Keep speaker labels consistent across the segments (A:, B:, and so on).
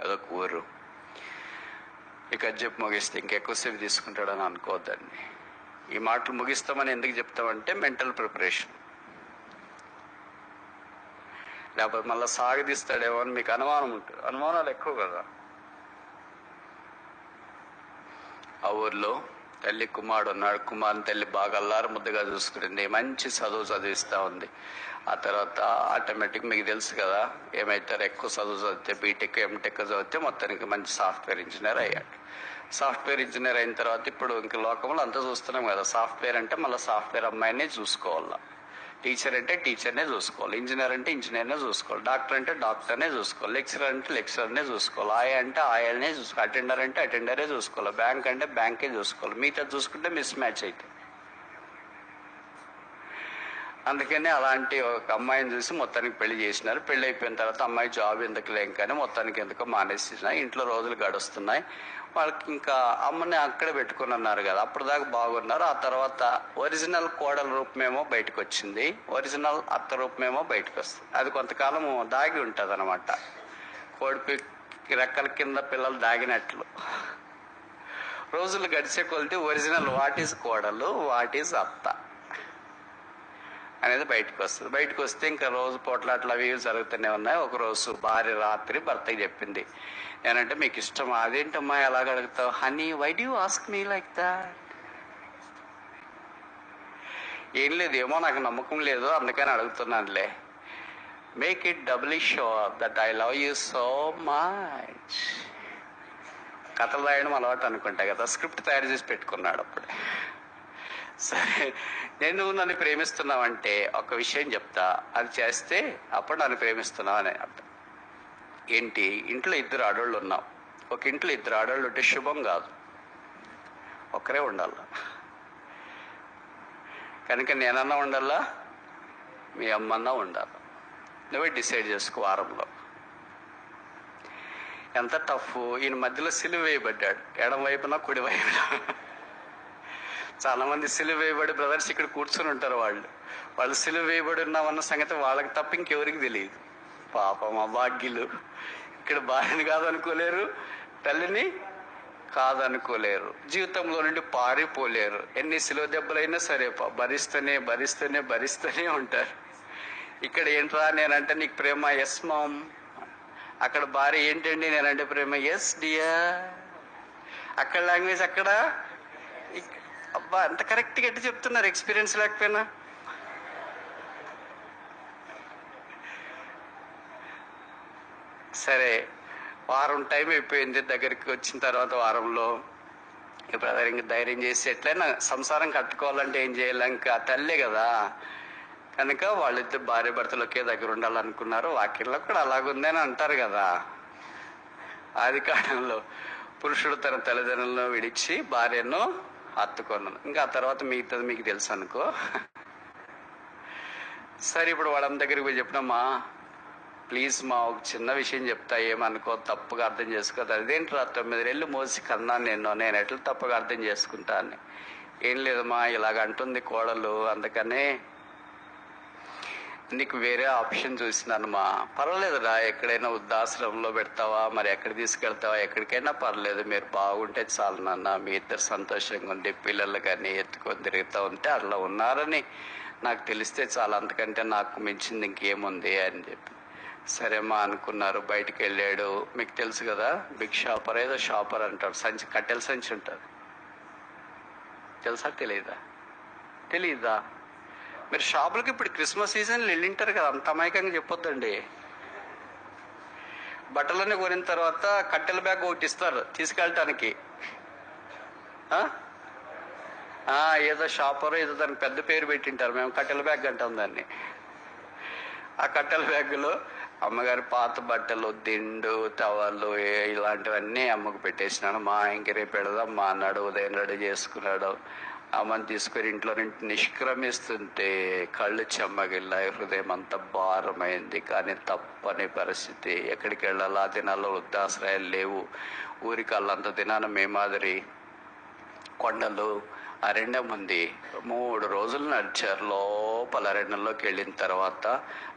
A: అదొక ఊరు ఇక అది చెప్పి ముగిస్తే ఇంకెక్కువసేపు తీసుకుంటాడని అనుకోవద్దండి. ఈ మాటలు ముగిస్తామని ఎందుకు చెప్తామంటే మెంటల్ ప్రిపరేషన్. లేకపోతే మళ్ళీ సాగదీస్తాడేమో అని మీకు అనుమానం ఉంటుంది అనుమానాలు ఎక్కువ కదా. ఆ ఊర్లో తల్లి కుమారుడు ఉన్నాడు. కుమారుని తల్లి బాగా అల్లారు ముద్దగా చూసుకుంటుంది. మంచి చదువు చదివిస్తూ ఉంది. ఆ తర్వాత ఆటోమేటిక్ మీకు తెలుసు కదా ఏమైతారు? ఎక్కువ చదువు చదివితే బీటెక్ ఎంటెక్ చదివితే మొత్తానికి మంచి సాఫ్ట్వేర్ ఇంజనీర్ అయ్యాడు. సాఫ్ట్వేర్ ఇంజనీర్ అయిన తర్వాత ఇప్పుడు ఇంక లోకంలో అంతా చూస్తున్నాం కదా సాఫ్ట్వేర్ అంటే మళ్ళీ సాఫ్ట్వేర్ అమ్మాయినే చూసుకోవాలా. టీచర్ అంటే టీచర్నే చూసుకోవాలి. ఇంజనీర్ అంటే ఇంజనీర్నే చూసుకోవాలి. డాక్టర్ అంటే డాక్టర్నే చూసుకోవాలి. లెక్చరర్ అంటే లెక్చరర్నే చూసుకోవాలి. ఆయా అంటే ఆయాలనే చూసుకోవాలి. అటెండర్ అంటే అటెండరే చూసుకోవాలి. బ్యాంక్ అంటే బ్యాంకే చూసుకోవాలి. మిగతా చూసుకుంటే మిస్ మ్యాచ్ అయితే అందుకని అలాంటి ఒక అమ్మాయిని చూసి మొత్తానికి పెళ్ళి చేసినారు. పెళ్ళి అయిపోయిన తర్వాత అమ్మాయి జాబ్ ఎందుకు లేం కానీ మొత్తానికి ఎందుకో మానేసిన. ఇంట్లో రోజులు గడుస్తున్నాయి. వాళ్ళకి ఇంకా అమ్మని అక్కడే పెట్టుకుని ఉన్నారు కదా. అప్పుడు దాకా బాగున్నారు. ఆ తర్వాత ఒరిజినల్ కోడల రూపమేమో బయటకు వచ్చింది ఒరిజినల్ అత్త రూపమేమో బయటకు వస్తుంది అది కొంతకాలం దాగి ఉంటుంది అనమాట కోడి రెక్కల కింద పిల్లలు దాగినట్లు. రోజులు గడిచే కొలిది ఒరిజినల్ వాట్ ఈజ్ కోడలు వాట్ ఈజ్ అత్త. అనేది బయటకు వస్తుంది. బయటకు వస్తే ఇంకా రోజు పోట్లాట్లు అవి జరుగుతూనే ఉన్నాయి. ఒకరోజు భార్య రాత్రి భర్తకి చెప్పింది. నేనంటే మీకు ఇష్టం. అదేంటమ్మా ఎలాగ అడుగుతావు? Honey why do ask me like that? ఏం లేదు ఏమో నాకు నమ్మకం లేదు. అందుకని అడుగుతున్నానులే. Make it doubly sure that I love you so much కథలు రాయడం అలవాటు అనుకుంటా కదా. స్క్రిప్ట్ తయారు చేసి పెట్టుకున్నాడు అప్పుడే. సరే నేను నన్ను ప్రేమిస్తున్నావంటే ఒక విషయం చెప్తా. అది చేస్తే అప్పుడు నన్ను ప్రేమిస్తున్నావు అని అర్థం. ఏంటి? ఇంట్లో ఇద్దరు ఆడవాళ్ళు ఉన్నాం. ఒక ఇంట్లో ఇద్దరు ఆడవాళ్ళు ఉంటే శుభం కాదు. ఒకరే ఉండాలా. కనుక నేనన్నా ఉండాలా? మీ అమ్మన్నా ఉండాలి. నువ్వే డిసైడ్ చేసుకో వారంలో. ఎంత టఫ్. ఈయన మధ్యలో సిలువ వేయబడ్డాడు. ఎడం వైపున కుడి వైపున. చాలా మంది సిలువ వేయబడి బ్రదర్స్ ఇక్కడ కూర్చుని ఉంటారు వాళ్ళు. వాళ్ళు సిలువ వేయబడి ఉన్నామన్న సంగతి వాళ్ళకి తప్ప ఇంకెవరికి తెలియదు. పాపం అభాగ్యులు ఇక్కడ భార్యని కాదనుకోలేరు తల్లిని కాదనుకోలేరు. జీవితంలో నుండి పారిపోలేరు. ఎన్ని సిలువ దెబ్బలైనా సరే పా- భరిస్తూనే భరిస్తూనే భరిస్తూనే ఉంటారు. ఇక్కడ ఏంట్రా నేనంటే నీకు ప్రేమ? ఎస్ మామ్ అక్కడ భార్య ఏంటండి నేనంటే ప్రేమ? ఎస్ డియా అక్కడ లాంగ్వేజ్ అక్కడ అబ్బా అంత కరెక్ట్గా ఎట్టు చెప్తున్నారు ఎక్స్పీరియన్స్ లేకపోయినా. సరే వారం టైం అయిపోయింది దగ్గరికి వచ్చిన తర్వాత వారంలో. బ్రదర్ ఇంక ధైర్యం చేసి ఎట్లయినా సంసారం కట్టుకోవాలంటే ఏం చేయాలి? ఇంకా తల్లే కదా. కనుక వాళ్ళిద్దరు భార్య భర్తలు ఒకే దగ్గర ఉండాలనుకున్నారు. వాక్యంలో కూడా అలాగుందని అంటారు కదా. ఆది కాలంలో పురుషుడు తన తల్లిదండ్రులను విడిచి భార్యను హత్తుకొన్నాను. ఇంకా ఆ తర్వాత మిగతాది మీకు తెలుసు అనుకో సరే ఇప్పుడు వాళ్ళ దగ్గరికి పోయి చెప్పినమ్మా ప్లీజ్ మా ఒక చిన్న విషయం చెప్తా ఏమనుకో తప్పుగా అర్థం చేసుకోదు అదేంటి తొమ్మిది రెళ్ళు మోసి కన్నాను నేను నేను ఎట్లా తప్పుగా అర్థం చేసుకుంటా అని. ఏం లేదమ్మా ఇలాగ అంటుంది కోడలు అందుకనే నీకు వేరే ఆప్షన్ చూసినానమ్మా పర్వాలేదురా ఎక్కడైనా వృద్ధాశ్రమంలో పెడతావా? మరి ఎక్కడ తీసుకెళ్తావా? ఎక్కడికైనా పర్లేదు మీరు బాగుంటే చాలు నాన్న. మీ ఇద్దరు సంతోషంగా ఉండి పిల్లలు కానీ ఎత్తుకొని తిరుగుతూ ఉంటే అట్లా ఉన్నారని నాకు తెలిస్తే చాలు. అంతకంటే నాకు మించింది ఇంకేముంది అని చెప్పి. సరేమ్మా అనుకున్నారు బయటికి వెళ్ళాడు. మీకు తెలుసు కదా బిగ్ షాపర్ ఏదో షాపర్ అంటారు సంచి కట్టెల సంచి ఉంటుంది. తెలుసా తెలియదా తెలియదా మీరు షాపులకి ఇప్పుడు క్రిస్మస్ సీజన్ వెళ్ళింటారు కదా అంత అమాయకంగా చెప్పొద్దండి. బట్టలన్నీ కొనిన తర్వాత కట్టెల బ్యాగ్ ఒకటి ఇస్తారు తీసుకెళ్ళటానికి. ఏదో షాపర్ ఏదో దానికి పెద్ద పేరు పెట్టింటారు మేము కట్టెల బ్యాగ్ అంటాం దాన్ని. ఆ కట్టెల బ్యాగులో అమ్మగారి పాత బట్టలు దిండు టవళ్ళు ఇలాంటివన్నీ అమ్మకు పెట్టేసినాను. మా ఇంక రేపు పెడదాం మా అన్నాడు ఉదయం రెడీ చేసుకున్నాడు. అమ్మని తీసుకొని ఇంట్లో నుంచి నిష్క్రమిస్తుంటే కళ్ళు చెమ్మగిల్లాయి హృదయం అంత భారమైంది కానీ తప్పని పరిస్థితి. ఎక్కడికి వెళ్ళాలా? ఆ దినాల్లో వృద్ధాశ్రయాలు లేవు. ఊరికి వాళ్ళంత దినాన మే మాదిరి కొండలు అరణ్యం ఉంది. మూడు రోజులు నడిచారు. లోపల అరణ్యంలోకి వెళ్ళిన తర్వాత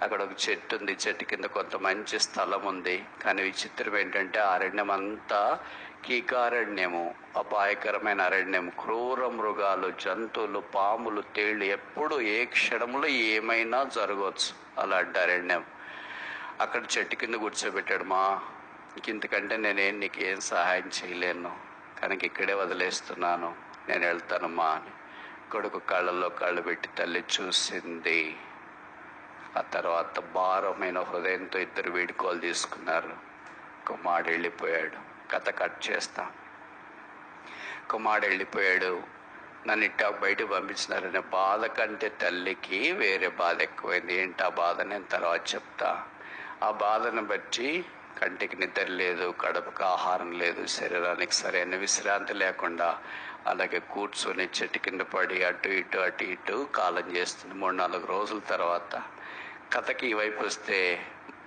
A: అక్కడ ఒక చెట్టు ఉంది. చెట్టు కింద కొంత మంచి స్థలం ఉంది. కానీ విచిత్రం ఏంటంటే అరణ్యం అంతా కీకారణ్యము అపాయకరమైన అరణ్యం క్రూర మృగాలు జంతువులు పాములు తేళ్ళు ఎప్పుడు ఏ క్షణంలో ఏమైనా జరగవచ్చు. అలాంటి అరణ్యం. అక్కడ చెట్టు కింద కూర్చోబెట్టాడు మా ఇంతకంటే నేనేం నీకు ఏం సహాయం చేయలేను. కనుక ఇక్కడే వదిలేస్తున్నాను. నేను వెళ్తానమ్మా అని కొడుకు కళ్ళల్లో కళ్ళు పెట్టి తల్లి చూసింది. ఆ తర్వాత భారమైన హృదయంతో ఇద్దరు వీడుకోలు తీసుకున్నారు. కుమారుడు వెళ్ళిపోయాడు. కథ కట్ చేస్తాం. కుమారుడు వెళ్ళిపోయాడు నన్ను ఇట్టా బయటకు పంపించినారనే బాధ కంటే తల్లికి వేరే బాధ ఎక్కువైంది. ఏంటి ఆ బాధ నేను తర్వాత చెప్తా. ఆ బాధను బట్టి కంటికి నిద్ర లేదు కడుపుకి ఆహారం లేదు శరీరానికి సరైన విశ్రాంతి లేకుండా అలాగే కూర్చొని చెట్టు కింద పడి అటు ఇటు అటు ఇటు కాలం చేస్తుంది. మూడు నాలుగు రోజుల తర్వాత కథకి ఈ వైపు వస్తే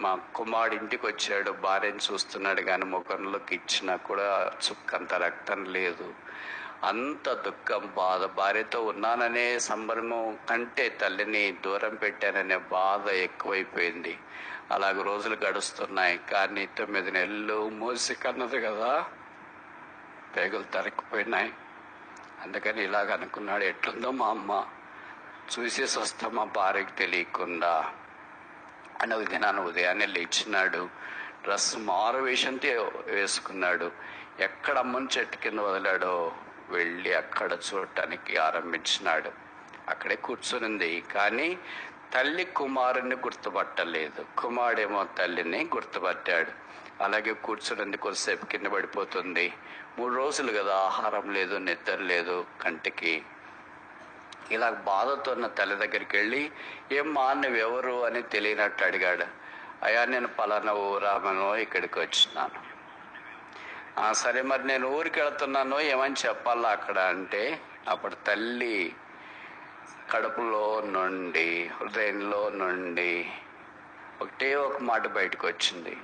A: మా కుమారుడు ఇంటికి వచ్చాడు భార్యను చూస్తున్నాడు కానీ ముఖంలోకి ఇచ్చినా కూడా చుక్కంత రక్తం లేదు. అంత దుఃఖం బాధ. భార్యతో ఉన్నాననే సంబరము కంటే తల్లిని దూరం పెట్టాననే బాధ ఎక్కువైపోయింది. అలాగ రోజులు గడుస్తున్నాయి. కానీ తొమ్మిది నెలలు మూసి కన్నది కదా. పేగులు తరక్కుపోయినాయి. అందుకని ఇలాగ అనుకున్నాడు. ఎట్లుందో మా అమ్మ. చూసేసి వస్తా మా భార్యకి తెలియకుండా. అని ఒక దినాన్ని ఉదయాన్నే లేచినాడు. డ్రెస్ మారు వేషంతో వేసుకున్నాడు. ఎక్కడ అమ్మని చెట్టు కింద వదిలాడో వెళ్ళి అక్కడ చూడటానికి ఆరంభించినాడు. అక్కడే కూర్చునింది. కానీ తల్లి కుమారుని గుర్తుపట్టలేదు. కుమారుడేమో తల్లిని గుర్తుపట్టాడు. అలాగే కూర్చునింది కొద్దిసేపు కింద పడిపోతుంది. మూడు రోజులు కదా ఆహారం లేదు నిద్ర లేదు కంటికి ఇలా బాధతో ఉన్న తల్లి దగ్గరికి వెళ్ళి ఏమ్మా మా నువ్వెవరు అని తెలియనట్టు అడిగాడు. అయ్యా నేను పలానా ఊరామను ఇక్కడికి వచ్చినాను. "ఆ, సరే మరి నేను ఊరికి వెళ్తున్నాను ఏమని చెప్పాలా అక్కడ? అంటే అప్పుడు తల్లి కడుపులో నుండి హృదయంలో నుండి ఒకటే ఒక మాట బయటకు వచ్చింది.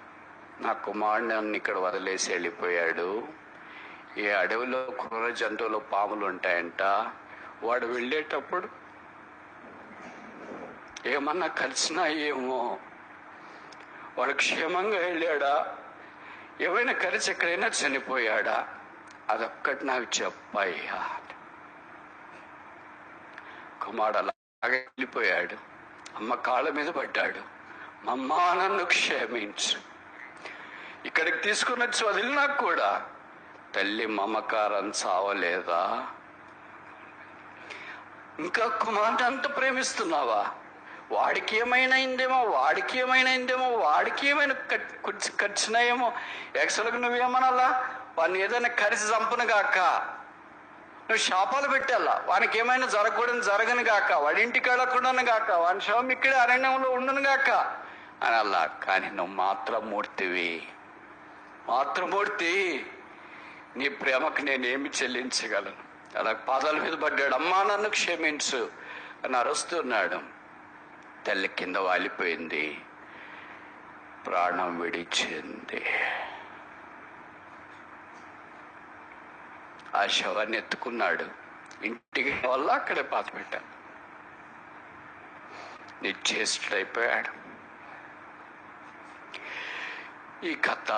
A: నా కుమారుడు నన్ను ఇక్కడ వదిలేసి వెళ్ళిపోయాడు. ఈ అడవిలో క్రూర జంతువులు పాములు ఉంటాయంట. వాడు వెళ్ళేటప్పుడు ఏమన్నా కలిసినా ఏమో. వాడు క్షేమంగా వెళ్ళాడా? ఏమైనా కలిసి ఎక్కడైనా చనిపోయాడా? అదొక్కటి నాకు చెప్పయ్యా కుమారుడు అలాగే వెళ్ళిపోయాడు. అమ్మ కాళ్ళ మీద పడ్డాడు. మమ్మ నన్ను క్షమించు. ఇక్కడికి తీసుకుని వచ్చి వదిలినా కూడా తల్లి మమకారం చావలేదా? ఇంకా కుమారుడు అంత ప్రేమిస్తున్నావా? వాడికి ఏమైనా అయిందేమో వాడికి ఏమైనా అయిందేమో వాడికి ఏమైనా ఖర్చునాయేమో ఎక్సలకు నువ్వేమనాలా? వాడిని ఏదైనా కరిసి చంపను గాక. నువ్వు శాపాలు పెట్టాలా? వానికి ఏమైనా జరగకూడదు జరగను గాక. వాడి ఇంటికి వెళ్ళకుండాను గాక. వాని శవం ఇక్కడే అరణ్యంలో ఉండను గాక. అని అలా కానీ నువ్వు మాత్రమూర్తివి. మాతృమూర్తి నీ ప్రేమకు నేనేమి చెల్లించగలను? అలా పాదాల మీద పడ్డాడు. అమ్మా నన్ను క్షమించు అని అరుస్తున్నాడు తల్లి కింద వాలిపోయింది. ప్రాణం విడిచింది. ఆ శవాన్ని ఎత్తుకున్నాడు. ఇంటికి వల్ల అక్కడే పాత పెట్టాను నిశ్చేష్టుడైపోయాడు ఈ కథ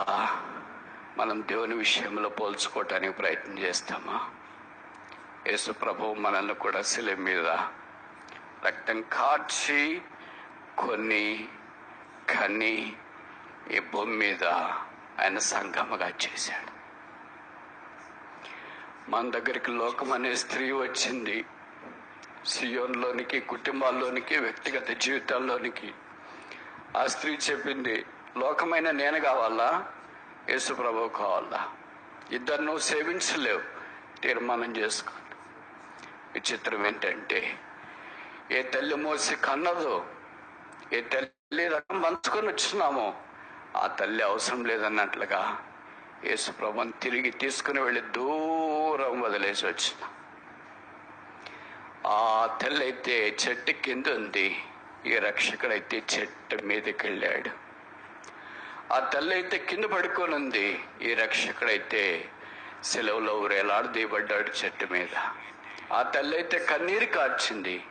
A: మనం దేవుని విషయంలో పోల్చుకోవటానికి ప్రయత్నం చేస్తామా? యేసు ప్రభు మనల్ని కూడా శిలి మీద రక్తం కార్చి కొన్ని కని ఈ భూమి మీద ఆయన సంగమగా చేశాడు. మన దగ్గరికి లోకం అనే స్త్రీ వచ్చింది. సియోన్లోనికి కుటుంబాల్లోనికి వ్యక్తిగత జీవితాల్లోనికి. ఆ స్త్రీ చెప్పింది లోకమైన నేను కావాలా? యేసు ప్రభు కావాలా? ఇద్దరు నువ్వు సేవించలేవు. తీర్మానం చేసుకో. విచిత్రం ఏంటంటే ఏ తల్లి మోసి కన్నదో ఏ తల్లి రకం పంచుకొని వచ్చినామో ఆ తల్లి అవసరం లేదన్నట్లుగా యేసు తిరిగి తీసుకుని వెళ్ళి దూరం వదిలేసి వచ్చిన ఆ తల్లి అయితే చెట్టు కింద ఉంది. ఈ రక్షకుడైతే చెట్టు మీదకి వెళ్ళాడు ఆ తల్లి అయితే కింద పడుకొని ఉంది. ఈ రక్షకుడైతే సెలవులో వేలాడు దిగబడ్డాడు చెట్టు మీద. ఆ తల్లి అయితే కన్నీరు కార్చింది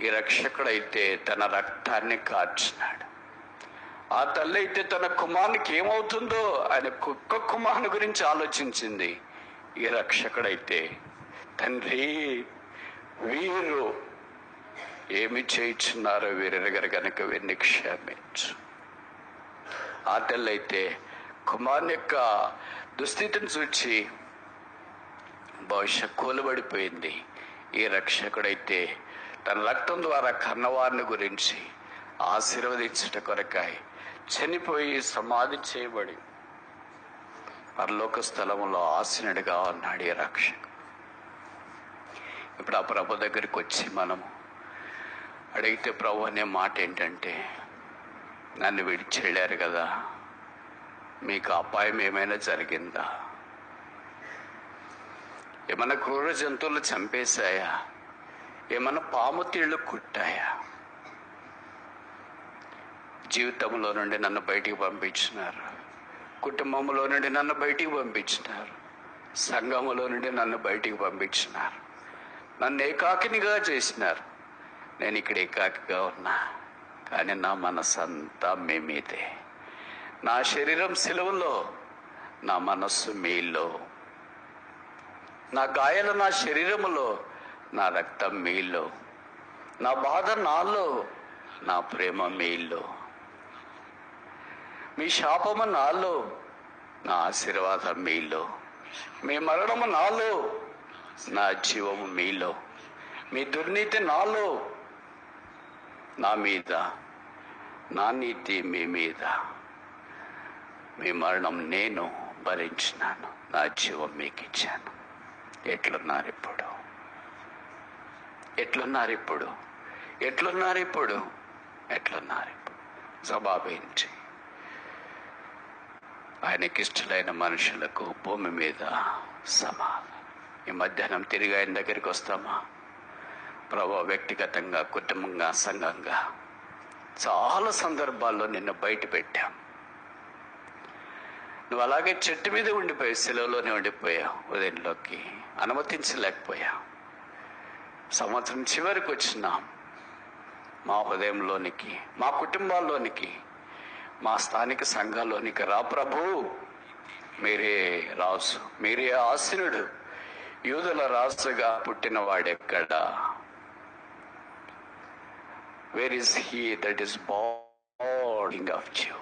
A: ఈ రక్షకుడైతే తన రక్తాన్ని కార్చినాడు ఆ తల్లి అయితే తన కుమారునికి ఏమవుతుందో ఆయన కుక్క కుమారుని గురించి ఆలోచించింది. ఈ రక్షకుడైతే తండ్రి వీరు ఏమి చేయించున్నారో వీరెరగరు గనక వీరిని క్షమించు. ఆ తల్లి అయితే కుమారుని యొక్క దుస్థితిని చూచి బహుశా కూలబడిపోయింది. ఈ రక్షకుడైతే తన రక్తం ద్వారా కన్నవారిని గురించి ఆశీర్వదించుట కొరకాయి చనిపోయి సమాధి చేయబడి పరలోక స్థలంలో ఆసనుడిగా ఉన్నాడు ఈ రక్షకుడు. ఇప్పుడు ఆ ప్రభు దగ్గరికి వచ్చి మనము అడిగితే ప్రభు అనే మాట ఏంటంటే నన్ను విడిచి వెళ్ళారు కదా మీకు అపాయం ఏమైనా జరిగిందా? ఏమైనా క్రూర జంతువులు చంపేశాయా? ఏమైనా పాము తీళ్ళు కుట్టాయా? జీవితంలో నుండి నన్ను బయటికి పంపించినారు. కుటుంబంలో నుండి నన్ను బయటికి పంపించినారు. సంఘములో నుండి నన్ను బయటికి పంపించినారు. నన్ను ఏకాకినిగా చేసినారు. నేను ఇక్కడ ఏకాకిగా ఉన్నా. కానీ నా మనసంతా మీ మీదే. నా శరీరం సెలవులో నా మనస్సు మీలో. నా గాయాలు నా శరీరములో నా రక్తం మీలో నా బాధ నాలో నా ప్రేమ మీలో మీ శాపము నాలో నా ఆశీర్వాదం మీలో మీ మరణము నాలో నా జీవము మీలో మీ దుర్నీతి నాలో నా మీద నా నీతి మీ మీద. మీ మరణం నేను భరించినాను నా జీవం మీకు ఇచ్చాను ఎట్లున్నారు ఇప్పుడు? ఎట్లున్నారు ఇప్పుడు? ఎట్లున్నారు ఇప్పుడు? ఎట్లున్నారు ఇప్పుడు? జవాబించి ఆయనకిష్టలైన మనుషులకు భూమి మీద సమాధానం ఈ మధ్యాహ్నం తిరిగి ఆయన దగ్గరికి వస్తామా? ప్రభావ వ్యక్తిగతంగా కుటుంబంగా సంఘంగా చాలా సందర్భాల్లో నిన్ను బయట పెట్టాం. నువ్వు అలాగే చెట్టు మీద ఉండిపోయావు సెలవులోనే ఉండిపోయావు ఉదయంలోకి. అనుమతించలేకపోయా సంవత్సరం చివరికి వచ్చినాం. మా హృదయంలోనికి మా కుటుంబాల్లోనికి మా స్థానిక సంఘాల్లోనికి రా ప్రభు. మీరే రాజు మీరే ఆసనుడు. యూదుల రాజుగా పుట్టిన వాడెక్కడా? Where is he that is born king of Jews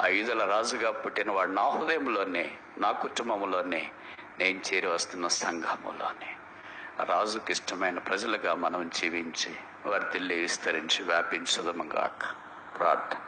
A: ఆ యూదుల రాజుగా పుట్టిన వాడు నా హృదయంలోనే నా కుటుంబంలోనే నేను చేరి వస్తున్న సంఘములోనే. రాజుకి ఇష్టమైన ప్రజలుగా మనం జీవించి వర్తిల్లి విస్తరించి వ్యాపించదముగాక ప్రార్థన.